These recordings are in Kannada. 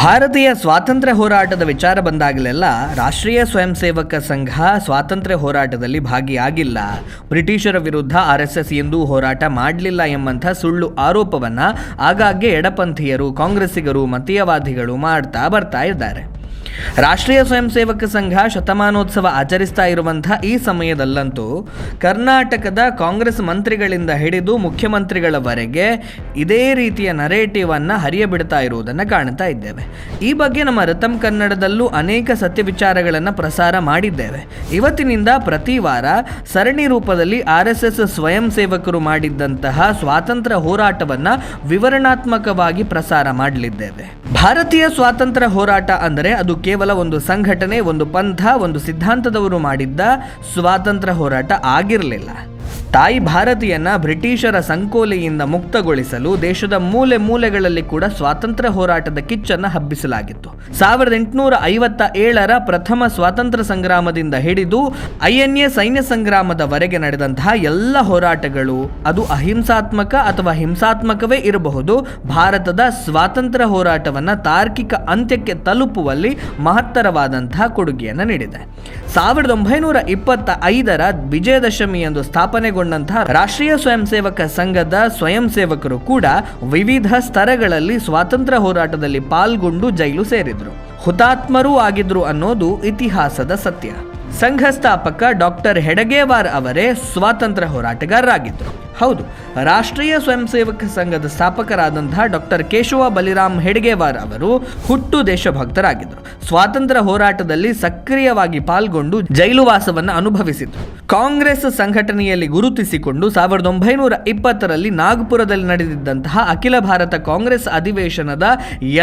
ಭಾರತೀಯ ಸ್ವಾತಂತ್ರ್ಯ ಹೋರಾಟದ ವಿಚಾರ ಬಂದಾಗಲೆಲ್ಲ ರಾಷ್ಟ್ರೀಯ ಸ್ವಯಂ ಸೇವಕ ಸಂಘ ಸ್ವಾತಂತ್ರ್ಯ ಹೋರಾಟದಲ್ಲಿ ಭಾಗಿಯಾಗಿಲ್ಲ. ಬ್ರಿಟಿಷರ ವಿರುದ್ಧ ಆರ್ ಎಸ್ ಎಸ್ ಎಂದೂ ಹೋರಾಟ ಮಾಡಲಿಲ್ಲ ಎಂಬಂಥ ಸುಳ್ಳು ಆರೋಪವನ್ನು ಆಗಾಗ್ಗೆ ಎಡಪಂಥೀಯರು, ಕಾಂಗ್ರೆಸ್ಸಿಗರು, ಮತೀಯವಾದಿಗಳು ಮಾಡ್ತಾ ಬರ್ತಾ ಇದ್ದಾರೆ. ರಾಷ್ಟ್ರೀಯ ಸ್ವಯಂ ಸೇವಕ ಸಂಘ ಶತಮಾನೋತ್ಸವ ಆಚರಿಸ್ತಾ ಇರುವಂತಹ ಈ ಸಮಯದಲ್ಲಂತೂ ಕರ್ನಾಟಕದ ಕಾಂಗ್ರೆಸ್ ಮಂತ್ರಿಗಳಿಂದ ಹಿಡಿದು ಮುಖ್ಯಮಂತ್ರಿಗಳವರೆಗೆ ಇದೇ ರೀತಿಯ ನರೇಟಿವ್ ಅನ್ನ ಹರಿಯಬಿಡ್ತಾ ಇರುವುದನ್ನು ಕಾಣ್ತಾ ಇದ್ದೇವೆ. ಈ ಬಗ್ಗೆ ನಮ್ಮ ರತಂ ಕನ್ನಡದಲ್ಲೂ ಅನೇಕ ಸತ್ಯ ವಿಚಾರಗಳನ್ನು ಪ್ರಸಾರ ಮಾಡಿದ್ದೇವೆ. ಇವತ್ತಿನಿಂದ ಪ್ರತಿ ವಾರ ಸರಣಿ ರೂಪದಲ್ಲಿ ಆರ್ ಎಸ್ ಎಸ್ ಸ್ವಯಂ ಸೇವಕರು ಮಾಡಿದ್ದಂತಹ ಸ್ವಾತಂತ್ರ್ಯ ಹೋರಾಟವನ್ನು ವಿವರಣಾತ್ಮಕವಾಗಿ ಪ್ರಸಾರ ಮಾಡಲಿದ್ದೇವೆ. ಭಾರತೀಯ ಸ್ವಾತಂತ್ರ್ಯ ಹೋರಾಟ ಅಂದರೆ ಅದು ಕೇವಲ ಒಂದು ಸಂಘಟನೆ ಒಂದು ಪಂಥ ಒಂದು ಸಿದ್ಧಾಂತದವರು ಮಾಡಿದ್ದ ಸ್ವಾತಂತ್ರ್ಯ ಹೋರಾಟ ಆಗಿರಲಿಲ್ಲ. ತಾಯಿ ಭಾರತೀಯನ್ನ ಬ್ರಿಟಿಷರ ಸಂಕೋಲೆಯಿಂದ ಮುಕ್ತಗೊಳಿಸಲು ದೇಶದ ಮೂಲೆ ಮೂಲೆಗಳಲ್ಲಿ ಕೂಡ ಸ್ವಾತಂತ್ರ್ಯ ಹೋರಾಟದ ಕಿಚ್ಚನ್ನು ಹಬ್ಬಿಸಲಾಗಿತ್ತು. ಸಾವಿರದ ಎಂಟುನೂರ ಐವತ್ತ ಏಳರ ಪ್ರಥಮ ಸ್ವಾತಂತ್ರ್ಯ ಸಂಗ್ರಾಮದಿಂದ ಹಿಡಿದು ಐ ಎ ಸೈನ್ಯ ಸಂಗ್ರಾಮದವರೆಗೆ ನಡೆದಂತಹ ಎಲ್ಲ ಹೋರಾಟಗಳು, ಅದು ಅಹಿಂಸಾತ್ಮಕ ಅಥವಾ ಹಿಂಸಾತ್ಮಕವೇ ಇರಬಹುದು, ಭಾರತದ ಸ್ವಾತಂತ್ರ್ಯ ಹೋರಾಟವನ್ನು ತಾರ್ಕಿಕ ಅಂತ್ಯಕ್ಕೆ ತಲುಪುವಲ್ಲಿ ಮಹತ್ತರವಾದಂತಹ ಕೊಡುಗೆಯನ್ನು ನೀಡಿದೆ. ಸಾವಿರದ ಒಂಬೈನೂರ ಇಪ್ಪತ್ತ ಐದರ ವಿಜಯದಶಮಿಯಂದು ಸ್ಥಾಪನೆಗೊಂಡಂತಹ ರಾಷ್ಟ್ರೀಯ ಸ್ವಯಂ ಸೇವಕ ಸಂಘದ ಸ್ವಯಂ ಸೇವಕರು ಕೂಡ ವಿವಿಧ ಸ್ತರಗಳಲ್ಲಿ ಸ್ವಾತಂತ್ರ್ಯ ಹೋರಾಟದಲ್ಲಿ ಪಾಲ್ಗೊಂಡು ಜೈಲು ಸೇರಿದ್ರು. ಹುತಾತ್ಮರೂ ಆಗಿದ್ರು ಅನ್ನೋದು ಇತಿಹಾಸದ ಸತ್ಯ. ಸಂಘ ಸ್ಥಾಪಕ ಡಾಕ್ಟರ್ ಹೆಡಗೇವಾರ್ ಅವರೇ ಸ್ವಾತಂತ್ರ್ಯ ಹೋರಾಟಗಾರರಾಗಿದ್ದರು ಹೌದು, ರಾಷ್ಟ್ರೀಯ ಸ್ವಯಂ ಸೇವಕ ಸಂಘದ ಸ್ಥಾಪಕರಾದಂತಹ ಡಾಕ್ಟರ್ ಕೇಶವ ಬಲಿರಾಮ್ ಹೆಡ್ಗೇವಾರ್ ಅವರು ಹುಟ್ಟು ದೇಶಭಕ್ತರಾಗಿದ್ದರು. ಸ್ವಾತಂತ್ರ್ಯ ಹೋರಾಟದಲ್ಲಿ ಸಕ್ರಿಯವಾಗಿ ಪಾಲ್ಗೊಂಡು ಜೈಲುವಾಸವನ್ನು ಅನುಭವಿಸಿದರು. ಕಾಂಗ್ರೆಸ್ ಸಂಘಟನೆಯಲ್ಲಿ ಗುರುತಿಸಿಕೊಂಡು ಸಾವಿರದ ಒಂಬೈನೂರ ಇಪ್ಪತ್ತರಲ್ಲಿ ನಾಗ್ಪುರದಲ್ಲಿ ನಡೆದಿದ್ದಂತಹ ಅಖಿಲ ಭಾರತ ಕಾಂಗ್ರೆಸ್ ಅಧಿವೇಶನದ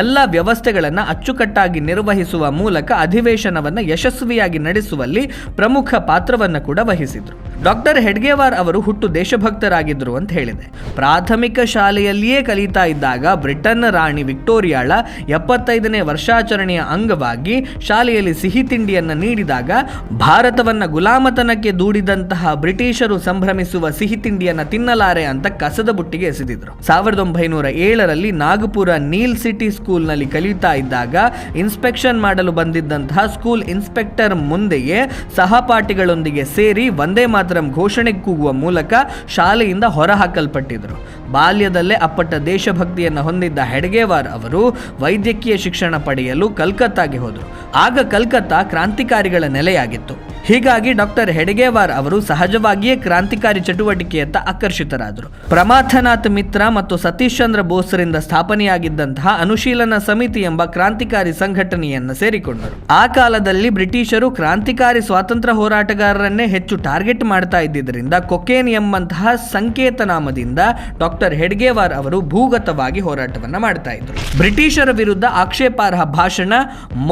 ಎಲ್ಲ ವ್ಯವಸ್ಥೆಗಳನ್ನು ಅಚ್ಚುಕಟ್ಟಾಗಿ ನಿರ್ವಹಿಸುವ ಮೂಲಕ ಅಧಿವೇಶನವನ್ನು ಯಶಸ್ವಿಯಾಗಿ ನಡೆಸುವಲ್ಲಿ ಪ್ರಮುಖ ಪಾತ್ರವನ್ನು ಕೂಡ ವಹಿಸಿದರು. ಡಾಕ್ಟರ್ ಹೆಡ್ಗೇವಾರ್ ಅವರು ಹುಟ್ಟು ದೇಶಭಕ್ತರಾಗಿದ್ದರು ಅಂತ ಹೇಳಿದೆ. ಪ್ರಾಥಮಿಕ ಶಾಲೆಯಲ್ಲಿಯೇ ಕಲಿತಾ ಇದ್ದಾಗ ಬ್ರಿಟನ್ನ ರಾಣಿ ವಿಕ್ಟೋರಿಯಾಳ ಎಪ್ಪತ್ತೈದನೇ ವರ್ಷಾಚರಣೆಯ ಅಂಗವಾಗಿ ಶಾಲೆಯಲ್ಲಿ ಸಿಹಿ ತಿಂಡಿಯನ್ನು ನೀಡಿದಾಗ ಭಾರತವನ್ನು ಗುಲಾಮತನಕ್ಕೆ ದೂಡಿದಂತಹ ಬ್ರಿಟಿಷರು ಸಂಭ್ರಮಿಸುವ ಸಿಹಿ ತಿಂಡಿಯನ್ನು ತಿನ್ನಲಾರೆ ಅಂತ ಕಸದ ಬುಟ್ಟಿಗೆ ಎಸೆದಿದ್ರು. ಸಾವಿರದ ಒಂಬೈನೂರ ಏಳರಲ್ಲಿ ನಾಗಪುರ ನೀಲ್ ಸಿಟಿ ಸ್ಕೂಲ್ನಲ್ಲಿ ಕಲಿತಾ ಇದ್ದಾಗ ಇನ್ಸ್ಪೆಕ್ಷನ್ ಮಾಡಲು ಬಂದಿದ್ದಂತಹ ಸ್ಕೂಲ್ ಇನ್ಸ್ಪೆಕ್ಟರ್ ಮುಂದೆಯೇ ಸಹಪಾಠಿಗಳೊಂದಿಗೆ ಸೇರಿ ವಂದೇ ಮಾತರಂ ಘೋಷಣೆ ಕೂಗುವ ಮೂಲಕ ಶಾಲೆಯಿಂದ ಹೊರಹಾಕಲ್ಪಟ್ಟಿದ್ದರು. ಬಾಲ್ಯದಲ್ಲೇ ಅಪ್ಪಟ್ಟ ದೇಶಭಕ್ತಿಯನ್ನು ಹೊಂದಿದ್ದ ಹೆಡ್ಗೇವಾರ್ ಅವರು ವೈದ್ಯಕೀಯ ಶಿಕ್ಷಣ ಪಡೆಯಲು ಕಲ್ಕತ್ತಾಗೆ ಹೋದರು. ಆಗ ಕಲ್ಕತ್ತಾ ಕ್ರಾಂತಿಕಾರಿಗಳ ನೆಲೆಯಾಗಿತ್ತು. ಹೀಗಾಗಿ ಡಾಕ್ಟರ್ ಹೆಡಗೇವಾರ್ ಅವರು ಸಹಜವಾಗಿಯೇ ಕ್ರಾಂತಿಕಾರಿ ಚಟುವಟಿಕೆಯತ್ತ ಆಕರ್ಷಿತರಾದರು. ಪ್ರಮಾಥನಾಥ್ ಮಿತ್ರ ಮತ್ತು ಸತೀಶ್ ಚಂದ್ರ ಬೋಸ್ರಿಂದ ಸ್ಥಾಪನೆಯಾಗಿದ್ದಂತಹ ಅನುಶೀಲನ ಸಮಿತಿ ಎಂಬ ಕ್ರಾಂತಿಕಾರಿ ಸಂಘಟನೆಯನ್ನು ಸೇರಿಕೊಂಡರು. ಆ ಕಾಲದಲ್ಲಿ ಬ್ರಿಟಿಷರು ಕ್ರಾಂತಿಕಾರಿ ಸ್ವಾತಂತ್ರ್ಯ ಹೋರಾಟಗಾರರನ್ನೇ ಹೆಚ್ಚು ಟಾರ್ಗೆಟ್ ಮಾಡ್ತಾ ಇದ್ದಿದ್ದರಿಂದ ಕೊಕೇನ್ ಎಂಬಂತಹ ಸಂಕೇತ ನಾಮದಿಂದ ಡಾಕ್ಟರ್ ಹೆಡ್ಗೇವಾರ್ ಅವರು ಭೂಗತವಾಗಿ ಹೋರಾಟವನ್ನ ಮಾಡ್ತಾ ಇದ್ರು. ಬ್ರಿಟಿಷರ ವಿರುದ್ಧ ಆಕ್ಷೇಪಾರ್ಹ ಭಾಷಣ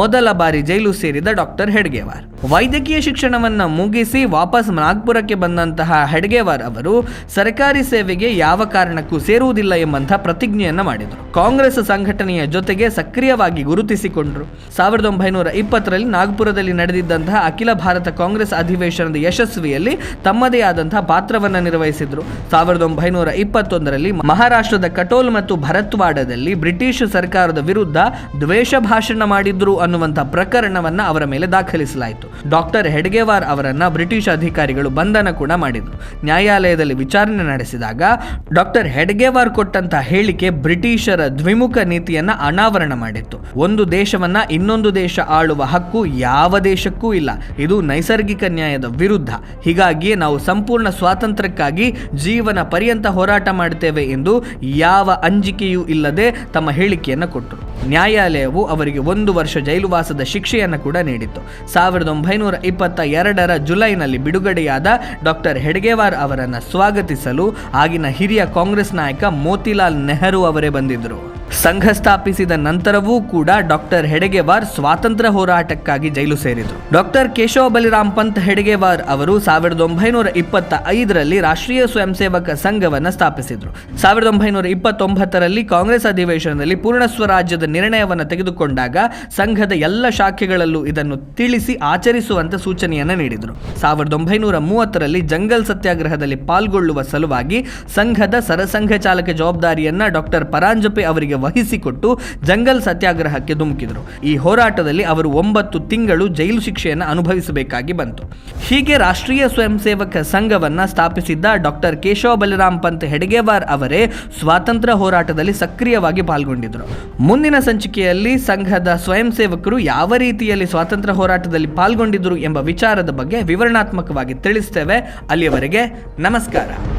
ಮೊದಲ ಬಾರಿ ಜೈಲು ಸೇರಿದ ಡಾಕ್ಟರ್ ಹೆಡ್ಗೇವಾರ್. ವೈದ್ಯಕೀಯ ಶಿಕ್ಷಣವನ್ನ ಮುಗಿಸಿ ವಾಪಸ್ ನಾಗ್ಪುರಕ್ಕೆ ಬಂದಂತಹ ಹೆಡ್ಗೇವಾರ್ ಅವರು ಸರ್ಕಾರಿ ಸೇವೆಗೆ ಯಾವ ಕಾರಣಕ್ಕೂ ಸೇರುವುದಿಲ್ಲ ಎಂಬಂತಹ ಪ್ರತಿಜ್ಞೆಯನ್ನು ಮಾಡಿದರು. ಕಾಂಗ್ರೆಸ್ ಸಂಘಟನೆಯ ಜೊತೆಗೆ ಸಕ್ರಿಯವಾಗಿ ಗುರುತಿಸಿಕೊಂಡರು. ಸಾವಿರದ ಒಂಬೈನೂರ ಇಪ್ಪತ್ತರಲ್ಲಿ ನಾಗ್ಪುರದಲ್ಲಿ ನಡೆದಿದ್ದಂತಹ ಅಖಿಲ ಭಾರತ ಕಾಂಗ್ರೆಸ್ ಅಧಿವೇಶನದ ಯಶಸ್ವಿಯಲ್ಲಿ ತಮ್ಮದೇ ಆದಂತಹ ಪಾತ್ರವನ್ನು ನಿರ್ವಹಿಸಿದ್ರು. ಸಾವಿರದ ಒಂಬೈನೂರ ಇಪ್ಪತ್ತೊಂದರಲ್ಲಿ ಮಹಾರಾಷ್ಟ್ರದ ಕಟೋಲ್ ಮತ್ತು ಭರತ್ವಾಡದಲ್ಲಿ ಬ್ರಿಟಿಷ್ ಸರ್ಕಾರದ ವಿರುದ್ಧ ದ್ವೇಷ ಭಾಷಣ ಮಾಡಿದ್ರು ಅನ್ನುವಂಥ ಪ್ರಕರಣವನ್ನ ಅವರ ಮೇಲೆ ದಾಖಲಿಸಲಾಯಿತು. ಡಾಕ್ಟರ್ ಹೆಡ್ಗೇವಾರ್ ಅವರನ್ನ ಬ್ರಿಟಿಷ್ ಅಧಿಕಾರಿಗಳು ಬಂಧನ ಕೂಡ ಮಾಡಿದರು. ನ್ಯಾಯಾಲಯದಲ್ಲಿ ವಿಚಾರಣೆ ನಡೆಸಿದಾಗ ಡಾಕ್ಟರ್ ಹೆಡ್ಗೆವಾರ್ ಕೊಟ್ಟಂತಹ ಹೇಳಿಕೆ ಬ್ರಿಟಿಷರ ದ್ವಿಮುಖ ನೀತಿಯನ್ನ ಅನಾವರಣ ಮಾಡಿತ್ತು. ಒಂದು ದೇಶವನ್ನ ಇನ್ನೊಂದು ದೇಶ ಆಳುವ ಹಕ್ಕು ಯಾವ ದೇಶಕ್ಕೂ ಇಲ್ಲ. ಇದು ನೈಸರ್ಗಿಕ ನ್ಯಾಯದ ವಿರುದ್ಧ. ಹೀಗಾಗಿಯೇ ನಾವು ಸಂಪೂರ್ಣ ಸ್ವಾತಂತ್ರ್ಯಕ್ಕಾಗಿ ಜೀವನ ಪರ್ಯಂತ ಹೋರಾಟ ಮಾಡುತ್ತೇವೆ ಎಂದು ಯಾವ ಅಂಜಿಕೆಯೂ ಇಲ್ಲದೆ ತಮ್ಮ ಹೇಳಿಕೆಯನ್ನು ಕೊಟ್ಟರು. ನ್ಯಾಯಾಲಯವು ಅವರಿಗೆ ಒಂದು ವರ್ಷ ಜೈಲುವಾಸದ ಶಿಕ್ಷೆಯನ್ನು ಕೂಡ ನೀಡಿತ್ತು. ಸಾವಿರದ ಒಂಬೈನೂರ ಇಪ್ಪತ್ತ ಎರಡರ ಜುಲೈನಲ್ಲಿ ಬಿಡುಗಡೆಯಾದ ಡಾಕ್ಟರ್ ಹೆಡ್ಗೇವಾರ್ ಅವರನ್ನು ಸ್ವಾಗತಿಸಲು ಆಗಿನ ಹಿರಿಯ ಕಾಂಗ್ರೆಸ್ ನಾಯಕ ಮೋತಿಲಾಲ್ ನೆಹರು ಅವರೇ ಬಂದಿದ್ದರು. ಸಂಘ ಸ್ಥಾಪಿಸಿದ ನಂತರವೂ ಕೂಡ ಡಾಕ್ಟರ್ ಹೆಡಗೇವಾರ್ ಸ್ವಾತಂತ್ರ್ಯ ಹೋರಾಟಕ್ಕಾಗಿ ಜೈಲು ಸೇರಿದರು. ಡಾಕ್ಟರ್ ಕೇಶವ ಬಲಿರಾಮ್ ಪಂತ್ ಹೆಡಗೇವಾರ್ ಅವರು ಸಾವಿರದ ಒಂಬೈನೂರ ಇಪ್ಪತ್ತ ಐದರಲ್ಲಿ ರಾಷ್ಟ್ರೀಯ ಸ್ವಯಂ ಸೇವಕ ಸಂಘವನ್ನು ಸ್ಥಾಪಿಸಿದರು. ಸಾವಿರದ ಒಂಬೈನೂರ ಇಪ್ಪತ್ತೊಂಬತ್ತರಲ್ಲಿ ಕಾಂಗ್ರೆಸ್ ಅಧಿವೇಶನದಲ್ಲಿ ಪೂರ್ಣ ಸ್ವರಾಜ್ಯದ ನಿರ್ಣಯವನ್ನು ತೆಗೆದುಕೊಂಡಾಗ ಸಂಘದ ಎಲ್ಲ ಶಾಖೆಗಳಲ್ಲೂ ಇದನ್ನು ತಿಳಿಸಿ ಆಚರಿಸುವಂತೆ ಸೂಚನೆಯನ್ನು ನೀಡಿದರು. ಸಾವಿರದ ಒಂಬೈನೂರ ಮೂವತ್ತರಲ್ಲಿ ಜಂಗಲ್ ಸತ್ಯಾಗ್ರಹದಲ್ಲಿ ಪಾಲ್ಗೊಳ್ಳುವ ಸಲುವಾಗಿ ಸಂಘದ ಸರಸಂಘ ಚಾಲಕ ಜವಾಬ್ದಾರಿಯನ್ನ ಡಾಕ್ಟರ್ ಪರಾಂಜಪೆ ಅವರಿಗೆ ವಹಿಸಿಕೊಟ್ಟು ಜಂಗಲ್ ಸತ್ಯಾಗ್ರಹಕ್ಕೆ ಧುಮುಕಿದರು. ಈ ಹೋರಾಟದಲ್ಲಿ ಅವರು ಒಂಬತ್ತು ತಿಂಗಳು ಜೈಲು ಶಿಕ್ಷೆಯನ್ನು ಅನುಭವಿಸಬೇಕಾಗಿ ಬಂತು. ಹೀಗೆ ರಾಷ್ಟ್ರೀಯ ಸ್ವಯಂ ಸೇವಕ ಸಂಘವನ್ನು ಸ್ಥಾಪಿಸಿದ್ದ ಡಾಕ್ಟರ್ ಕೇಶವ ಬಲರಾಮ್ ಪಂತ್ ಹೆಡ್ಗೇವಾರ್ ಅವರೇ ಸ್ವಾತಂತ್ರ್ಯ ಹೋರಾಟದಲ್ಲಿ ಸಕ್ರಿಯವಾಗಿ ಪಾಲ್ಗೊಂಡಿದ್ದರು. ಮುಂದಿನ ಸಂಚಿಕೆಯಲ್ಲಿ ಸಂಘದ ಸ್ವಯಂ ಸೇವಕರು ಯಾವ ರೀತಿಯಲ್ಲಿ ಸ್ವಾತಂತ್ರ್ಯ ಹೋರಾಟದಲ್ಲಿ ಪಾಲ್ಗೊಂಡಿದ್ದರು ಎಂಬ ವಿಚಾರದ ಬಗ್ಗೆ ವಿವರಣಾತ್ಮಕವಾಗಿ ತಿಳಿಸ್ತೇವೆ. ಅಲ್ಲಿಯವರೆಗೆ ನಮಸ್ಕಾರ.